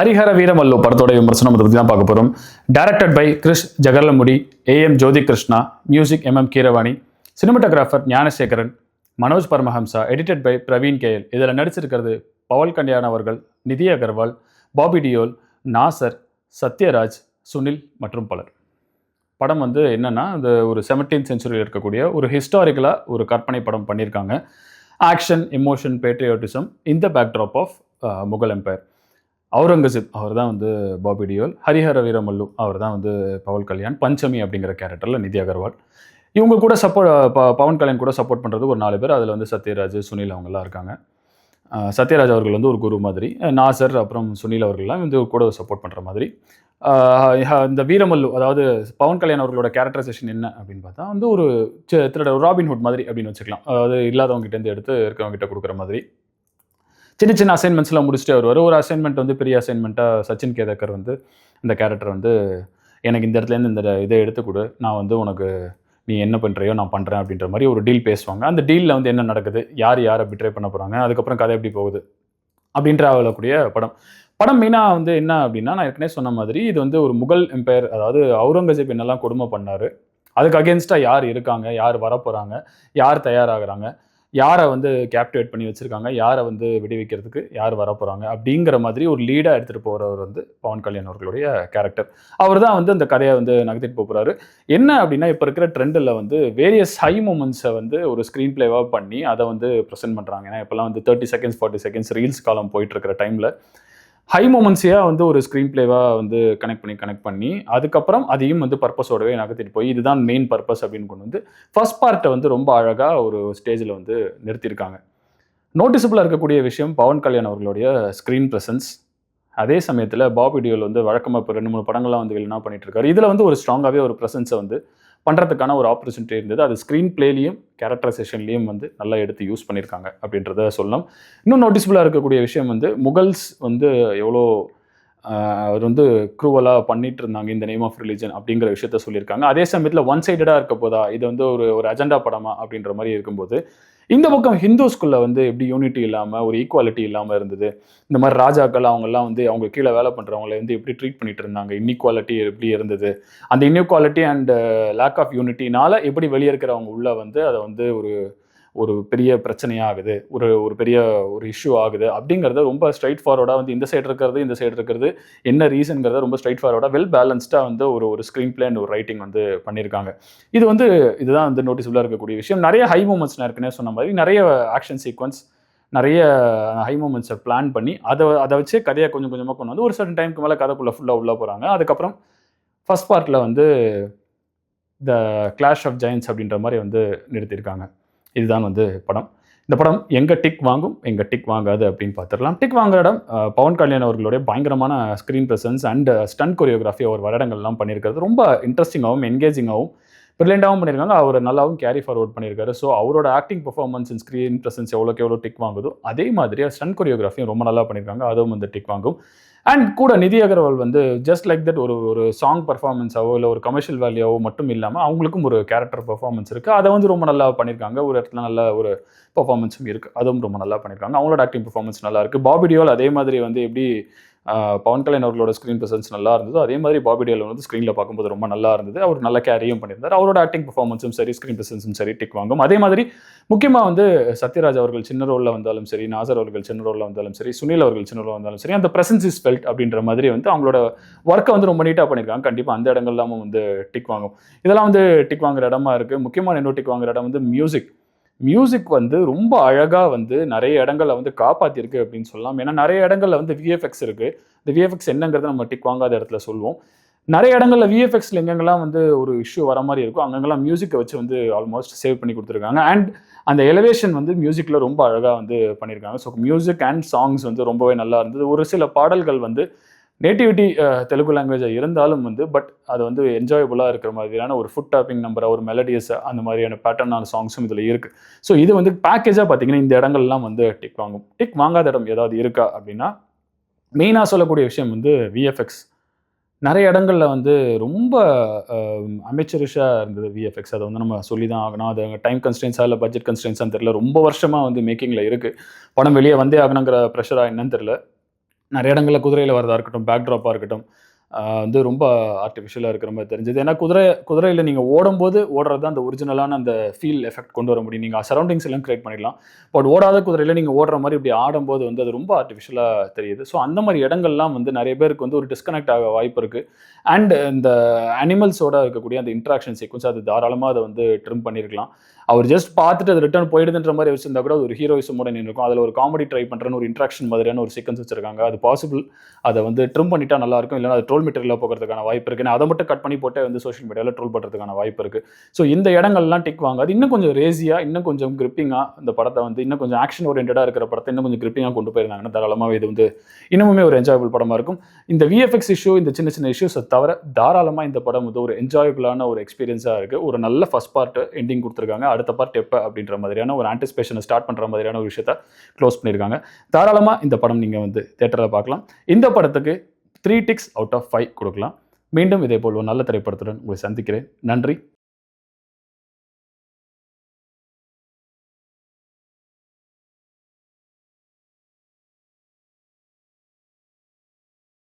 ஹரிஹர வீரமல்லு படத்தோட விமர்சனம் அதை பற்றி தான் பார்க்க போகிறோம் directed by Krish Jagarlamudi AM Jyothi Krishna music MM Keeravani cinematographer Gnanasekaran Manoj Paramahamsa edited by Praveen KL இதில் நடிச்சிருக்கிறது பவல் கல்யாண் அவர்கள் நிதி அகர்வால் பாபி டியோல் நாசர் சத்யராஜ் சுனில் மற்றும் பலர். படம் வந்து என்னென்னா இந்த ஒரு செவன்டீன் சென்ச்சுரியில் இருக்கக்கூடிய ஒரு ஹிஸ்டாரிக்கலாக ஒரு கற்பனை படம் பண்ணியிருக்காங்க. ஆக்ஷன் எமோஷன் பேட்ரியாட்டிசம் இந்த backdrop of Mughal empire Aurangzeb அவர் தான் வந்து பாபி டியோல் ஹரிஹர வீரமல்லு அவர் தான் வந்து பவல் கல்யாண் பஞ்சமி அப்படிங்கிற கேரக்டரில் நிதி அகர்வால். இவங்க கூட சப்போர்ட் ப பவன் கல்யாண் கூட சப்போர்ட் பண்ணுறது ஒரு நாலு பேர் அதில் வந்து சத்யராஜ் சுனில் அவங்கெல்லாம் இருக்காங்க. சத்யராஜ் அவர்கள் வந்து ஒரு குரு மாதிரி நாசர் அப்புறம் சுனில் அவர்கள்லாம் வந்து கூட சப்போர்ட் பண்ணுற மாதிரி. இந்த வீரமல்லு அதாவது பவன் கல்யாண் அவர்களோட கேரக்டரைசேஷன் என்ன அப்படின்னு பார்த்தா வந்து ஒரு திருட ராபின்ஹுட் மாதிரி அப்படின்னு வச்சுக்கலாம். அதாவது இல்லாதவங்ககிட்டேருந்து இருந்து எடுத்து இருக்கிறவங்ககிட்ட கொடுக்குற மாதிரி. சின்ன சின்ன அசைன்மெண்ட்ஸ்லாம் முடிச்சுட்டு வருவார். ஒரு அசைன்மெண்ட் வந்து பெரிய அசைன்மெண்ட்டாக சச்சின் கேதக்கர் வந்து இந்த கேரக்டர் வந்து எனக்கு இந்த இடத்துலேருந்து இந்த இதை எடுத்து கொடு. நான் வந்து உனக்கு நீ என்ன பண்ணுறியோ நான் பண்ணுறேன் அப்படின்ற மாதிரி ஒரு டீல் பேசுவாங்க. அந்த டீலில் வந்து என்ன நடக்குது? யார் யாரை பிட்ரே பண்ண போகிறாங்க அதுக்கப்புறம் கதை எப்படி போகுது? அப்படின்ற அவளக்கூடிய படம். படம் மெயினாக வந்து என்ன அப்படின்னா நான் ஏற்கனவே சொன்ன மாதிரி இது வந்து ஒரு முகல் எம்பையர் அதாவது அவுரங்கசீப் என்னெல்லாம் கொடுமை பண்ணார். அதுக்கு அகேன்ஸ்டாக யார் இருக்காங்க? யார் வரப்போகிறாங்க யார் தயாராகிறாங்க? யாரை வந்து கேப்டிவேட் பண்ணி வச்சுருக்காங்க யாரை வந்து விடுவிக்கிறதுக்கு யார் வரப்போகிறாங்க அப்படிங்கிற மாதிரி ஒரு லீடாக எடுத்துகிட்டு போகிறவர் வந்து பவன் கல்யாண் அவர்களுடைய கேரக்டர் அவர் தான் வந்து அந்த கதையை வந்து நகர்த்திட்டு போகிறாரு என்ன அப்படின்னா இப்போ இருக்கிற ட்ரெண்டில் வந்து வேரியஸ் ஹை மூமெண்ட்ஸை வந்து ஒரு ஸ்க்ரீன் பிளேவாக பண்ணி அதை வந்து ப்ரெசென்ட் பண்ணுறாங்க ஏன்னா இப்போலாம் வந்து thirty seconds forty seconds reels காலம் போயிட்டு இருக்கிற டைமில் ஹை மூமெண்ட்ஸையாக வந்து ஒரு ஸ்க்ரீன் பிளேவாக வந்து கனெக்ட் பண்ணி கனெக்ட் பண்ணி அதுக்கப்புறம் அதையும் வந்து பர்பஸோடவே நகர்த்திட்டு போய் இதுதான் மெயின் பர்பஸ் அப்படின்னு கொண்டு வந்து ஃபர்ஸ்ட் பார்ட்டை வந்து ரொம்ப அழகாக ஒரு ஸ்டேஜில் வந்து நிறுத்தியிருக்காங்க நோட்டிசபிளாக இருக்கக்கூடிய விஷயம் பவன் கல்யாண் அவர்களுடைய ஸ்க்ரீன் ப்ரெசன்ஸ் அதே சமயத்தில் பாபி டியோல் வந்து வழக்கமாக இப்போ ரெண்டு மூணு படங்கள்லாம் வந்து வில்லனா பண்ணிட்டு இருக்காரு. இதில் வந்து ஒரு ஸ்ட்ராங்காகவே ஒரு ப்ரெசன்ஸை வந்து பண்ணுறதுக்கான ஒரு ஆப்பர்ச்சுனிட்டி இருந்தது. அது ஸ்க்ரீன் பிளேலையும் கேரக்டரைசேஷன்லேயும் வந்து நல்லா எடுத்து யூஸ் பண்ணியிருக்காங்க அப்படின்றத சொல்லலாம். இன்னும் நோட்டிஸ்ஃபுல்லாக இருக்கக்கூடிய விஷயம் வந்து முகல்ஸ் வந்து எவ்வளோ அவர் வந்து க்ரூவலாக பண்ணிட்டு இருந்தாங்க இந்த நேம் ஆஃப் ரிலிஜன் அப்படிங்கிற விஷயத்த சொல்லியிருக்காங்க. அதே சமயத்தில் ஒன் சைடடாக இருக்க போதா இது வந்து ஒரு ஒரு அஜெண்டா படமா அப்படின்ற மாதிரி இருக்கும்போது இந்த பக்கம் ஹிந்துஸ்குள்ளே வந்து எப்படி யூனிட்டி இல்லாமல் ஒரு ஈக்குவாலிட்டி இல்லாமல் இருந்தது? இந்த மாதிரி ராஜாக்கள் அவங்கெல்லாம் வந்து அவங்க கீழே வேலை பண்ணுறவங்கள வந்து எப்படி ட்ரீட் பண்ணிட்டு இருந்தாங்க? இன்இக்வாலிட்டி எப்படி இருந்தது? அந்த இன்இக்வாலிட்டி அண்ட் லேக் ஆஃப் யூனிட்டினால எப்படி வெளியே இருக்கிறவங்க உள்ள வந்து அதை வந்து ஒரு ஒரு பெரிய பிரச்சனையாகுது ஒரு ஒரு பெரிய ஒரு இஷ்யூ ஆகுது அப்படிங்கிறத ரொம்ப ஸ்ட்ரைட் ஃபார்வர்டாக வந்து இந்த சைடு இருக்கிறது இந்த சைடு இருக்கிறது என்ன ரீசன்ங்கிறத ரொம்ப ஸ்ட்ரைட் ஃபார்வர்டாக வெல் பேலன்ஸ்டாக வந்து ஒரு ஒரு ஸ்க்ரீன் பிளே அண்ட் ஒரு ரைட்டிங் வந்து பண்ணியிருக்காங்க. இது வந்து இதுதான் வந்து நோட்டிஸ்ஃபுல்லாக இருக்கக்கூடிய விஷயம். நிறைய ஹை மூமெண்ட்ஸ் நான் ஏற்கனவே சொன்ன மாதிரி நிறைய ஆக்ஷன் சீக்வன்ஸ் நிறைய ஹை மூமெண்ட்ஸை பிளான் பண்ணி அதை அதை வச்சு கதையை கொஞ்சம் கொஞ்சமாக கொண்டு வந்து ஒரு சர்டன் டைமுக்கு மேலே கதைக்குள்ளே ஃபுல்லாக உள்ளே போகிறாங்க அதுக்கப்புறம் ஃபஸ்ட் பார்ட்டில் வந்து த கிளாஷ் ஆஃப் ஜெயின்ஸ் அப்படின்ற மாதிரி வந்து நிறுத்தியிருக்காங்க. இதுதான் வந்து படம். இந்த படம் எங்கே டிக் வாங்கும் எங்கே டிக் வாங்காது அப்படின்னு பார்த்துடலாம். டிக் வாங்குற இடம் பவன் கல்யாண் அவர்களுடைய பயங்கரமான screen presence and stunt choreography அவர் வருடங்கள்லாம் பண்ணியிருக்கிறது. ரொம்ப இன்ட்ரெஸ்டிங்காகவும் என்கேஜிங்காகவும் ப்ரில்லியண்டாகவும் பண்ணியிருக்காங்க. அவர் நல்லாவும் கேரி ஃபார்வர்ட் பண்ணியிருக்காரு. ஸோ அவரோட acting performance in screen presence எவ்வளோக்கு எவ்வளோ டிக் வாங்குதோ அதே மாதிரி ஸ்டன் கொரியோகிராஃபியும் ரொம்ப நல்லா பண்ணியிருக்காங்க. அதுவும் வந்து டிக் வாங்கும். அண்ட் கூட நிதி அகர்வால் வந்து ஜஸ்ட் லைக் தட் ஒரு ஒரு சாங் பர்ஃபார்மன்ஸாவோ இல்லை ஒரு கமர்ஷியல் வேல்யூவோ மட்டும் இல்லாமல் அவங்களுக்கும் ஒரு கேரக்டர் பர்ஃபார்மன்ஸ் இருக்குது அதை வந்து ரொம்ப நல்லா பண்ணியிருக்காங்க. ஒரு இடத்துல நல்ல ஒரு பர்ஃபார்மன்ஸும் இருக்குது அதுவும் ரொம்ப நல்லா பண்ணியிருக்காங்க. அவங்களோட ஆக்டிங் பர்ஃபார்மன்ஸ் நல்லா இருக்குது பாபிடியோல் அதே மாதிரி வந்து எப்படி பவன் கல்யாண் அவர்களோட ஸ்க்ரீன் ப்ரெசன்ஸ் நல்லா இருந்தது. அதே மாதிரி பாபி டேல் வந்து ஸ்க்ரீனில் பார்க்கும்போது ரொம்ப நல்லா இருந்தது. அவர் நல்ல கேரியும் பண்ணியிருந்தார். அவரோட ஆக்டிங் பர்ஃபார்மன்ஸும் சரி ஸ்க்ரீன் ப்ரெசன்ஸும் சரி டிக் வாங்கும். அதே மாதிரி முக்கியமாக வந்து சத்யராஜ் அவர்கள் சின்ன ரோலில் வந்தாலும் சரி நாசர் அவர்கள் சின்ன ரோலில் வந்தாலும் சரி சுனில் அவர்கள் சின்ன ரோலில் வந்தாலும் சரி அந்த பிரசன்ஸ் இஸ் ஃபெல்ட் அப்படின்ற மாதிரி வந்து அவங்களோட ஒர்க்கை வந்து ரொம்ப நீட்டாக பண்ணியிருக்காங்க. கண்டிப்பாக அந்த இடங்கள்லாமும் வந்து டிக் வாங்கும். இதெல்லாம் வந்து டிக் வாங்குற இடமா இருக்குது முக்கியமான இன்னொரு டிக் வாங்குற இடம் வந்து மியூசிக் மியூசிக் வந்து ரொம்ப அழகாக வந்து நிறைய இடங்கள்ல வந்து காப்பாற்றிருக்கு அப்படின்னு சொல்லலாம். ஏன்னா நிறைய இடங்களில் வந்து விஎஃப்எக்ஸ் இருக்குது இந்த விஎஃப்எக்ஸ் என்னங்கிறத நம்ம டிக் வாங்காத இடத்துல சொல்லுவோம். நிறைய இடங்களில் விஎஃப்எக்ஸில் எங்கெங்கெல்லாம் வந்து ஒரு இஷ்யூ வர மாதிரி இருக்கும் அங்கங்கெல்லாம் மியூசிக்கை வச்சு வந்து ஆல்மோஸ்ட் சேவ் பண்ணி கொடுத்துருக்காங்க. அண்ட் அந்த எலிவேஷன் வந்து மியூசிக்கில் ரொம்ப அழகாக வந்து பண்ணியிருக்காங்க. ஸோ மியூசிக் அண்ட் சாங்ஸ் வந்து ரொம்பவே நல்லா இருந்தது. ஒரு சில பாடல்கள் வந்து நேட்டிவிட்டி தெலுங்கு லாங்குவேஜாக இருந்தாலும் வந்து பட் அது வந்து என்ஜாயபுளாக இருக்கிற மாதிரியான ஒரு ஃபுட் டாப்பிங் நம்பராக ஒரு மெலடியஸ் அந்த மாதிரியான பேட்டர்னான சாங்ஸும் இதில் இருக்குது ஸோ இது வந்து பேக்கேஜாக பார்த்தீங்கன்னா இந்த இடங்கள்லாம் வந்து டிக் வாங்கும். டிக் வாங்காத இடம் ஏதாவது இருக்கா அப்படின்னா மெயினாக சொல்லக்கூடிய விஷயம் வந்து விஎஃப்எக்ஸ் நிறைய இடங்கள்ல வந்து ரொம்ப அமைச்சரிஷாக இருந்தது விஎஃப்எக்ஸ் அதை வந்து நம்ம சொல்லி தான் ஆகணும். அது டைம் கன்ஸ்டன்ஸாக இல்லை பட்ஜெட் கன்ஸ்டன்ஸான்னு தெரியல. ரொம்ப வருஷமாக வந்து மேக்கிங்கில் இருக்குது படம் வெளியே வந்தே ஆகணுங்கிற ப்ரெஷராக என்னன்னு தெரியல. நிறைய இடங்களில் குதிரையில் வரதாக இருக்கட்டும் பேக் ட்ராப்பாக இருக்கட்டும் வந்து ரொம்ப ஆர்டிஃபிஷியலாக இருக்கிற மாதிரி தெரிஞ்சது. ஏன்னா குதிரை குதிரையில் நீங்கள் ஓடும்போது ஓடுறது தான் அந்த ஒரிஜினலான அந்த ஃபீல் எஃபெக்ட் கொண்டு வர முடியும். நீங்கள் சரௌண்டிங்ஸ் எல்லாம் கிரியேட் பண்ணிடலாம். பட் ஓடாத குதிரையில் நீங்கள் ஓடுற மாதிரி இப்படி ஆடும்போது வந்து அது ரொம்ப ஆர்டிஃபிஷியலாக தெரியுது. ஸோ அந்த மாதிரி இடங்கள்லாம் வந்து நிறைய பேருக்கு வந்து ஒரு டிஸ்கனெக்ட் ஆக வாய்ப்பு இருக்குது அண்ட் இந்த அனிமல்ஸோட இருக்கக்கூடிய அந்த இன்ட்ராக்ஷன் சீக்வன்ஸ் அது தாராளமாக அதை வந்து ட்ரிம் பண்ணியிருக்கலாம் அவர் ஜஸ்ட் பார்த்துட்டு அது ரிட்டர்ன் போயிடுதுன்ற மாதிரி வச்சிருந்தா கூட ஒரு ஹீரோயிசமோட நின்று இருக்கும் அதில் ஒரு காமெடி ட்ரை பண்ணுறேன்னு ஒரு இன்ட்ராக்ஷன் மாதிரியான ஒரு சீக்வன்ஸ் வச்சிருக்காங்க. அது பாசிபிள் அதை வந்து ட்ரிம் பண்ணிட்டா நல்லா இருக்கும். இல்லைன்னா அது ட்ரோல் மெட்டீரியலாக போகிறதுக்கான வாய்ப்பு இருக்குது அதை மட்டும் கட் பண்ணி போட்டு வந்து சோஷியல் மீடியாவில் ட்ரோல் பண்ணுறதுக்கான வாய்ப்பு இருக்குது ஸோ இந்த இடங்கள்லாம் டிக் வாங்க அது இன்னும் கொஞ்சம் ரேசியாக இன்னும் கொஞ்சம் கிரிப்பிங்காக இந்த படத்தை வந்து இன்னும் கொஞ்சம் ஆக்ஷன் ஓரியன்டாக இருக்கிற படத்தை இன்னும் கொஞ்சம் கிரிப்பிங்காக கொண்டு போயிருந்தாங்கன்னா தாராளமாக இது வந்து இன்னுமே ஒரு என்ஜாயபிள் படமாக இருக்கும். இந்த விஎஃப்எக்ஸ் இஷ்யூ இந்த சின்ன சின்ன இஷ்யூஸை தவிர தாராளமாக இந்த படம் வந்து ஒரு என்ஜாயபிளான ஒரு எக்ஸ்பீரியன்ஸாக இருக்குது ஒரு நல்ல ஃபஸ்ட் பார்ட் எண்டிங் கொடுத்துருக்காங்க. அடுத்த பார்ட் எப்போ அப்படின்ற மாதிரியான ஒரு ஆன்டிசிபேஷனை ஸ்டார்ட் பண்ணுற மாதிரியான ஒரு விஷயத்த க்ளோஸ் பண்ணியிருக்காங்க. தாராளமாக இந்த படம் நீங்கள் வந்து தேட்டரில் பார்க்கலாம். இந்த படத்துக்கு three ticks out of five கொடுக்கலாம். மீண்டும் இதே போல் ஒரு நல்ல திரைப்படத்துடன் உங்களை சந்திக்கிறேன். நன்றி.